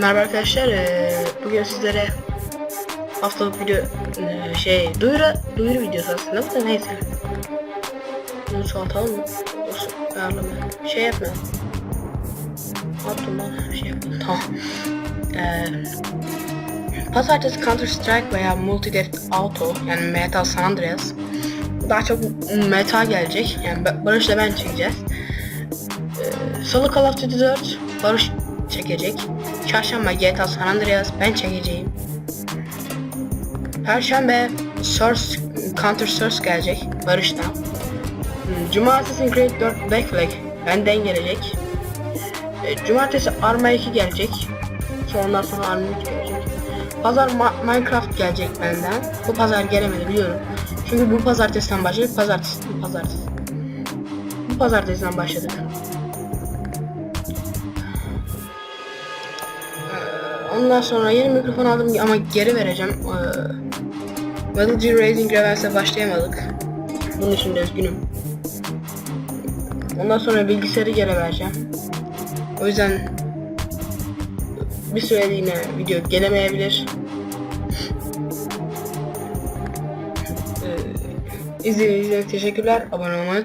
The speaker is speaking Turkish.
Merhaba arkadaşlar. bugün sizlere haftalık video şey duyuru duyuru videosu aslında bu da neyse. Bunu çoğaltalım mı? Ayarlama. Şey yapma. Lan? Şey yapma. Tamam. Eee Pazartesi Counter Strike veya Multi Death Auto yani Metal San Andreas daha çok meta gelecek. Yani Ba- Barış'la ben çekeceğiz. Ee, Salı Call of Duty 4 Barış çekecek. Çarşamba GTA San Andreas ben çekeceğim. Perşembe Source Counter Source gelecek Barış'tan. Hmm, Cuma Assassin's Creed 4 Black Flag benden gelecek. Ee, Cumartesi Arma 2 gelecek. Sonra ondan sonra Arma 3 gelecek. Pazar Ma- Minecraft gelecek benden. Bu pazar gelemedi biliyorum. Çünkü bu pazartesiden başladık. Pazartesi, bu pazartesi. Bu pazartesiden başladık. Ondan sonra yeni mikrofon aldım ama geri vereceğim. Ee, Metal Gear Rising Revenge'e başlayamadık. Bunun için de üzgünüm. Ondan sonra bilgisayarı geri vereceğim. O yüzden bir süreliğine video gelemeyebilir. Ee, İzlediğiniz için teşekkürler. Abone olmayı.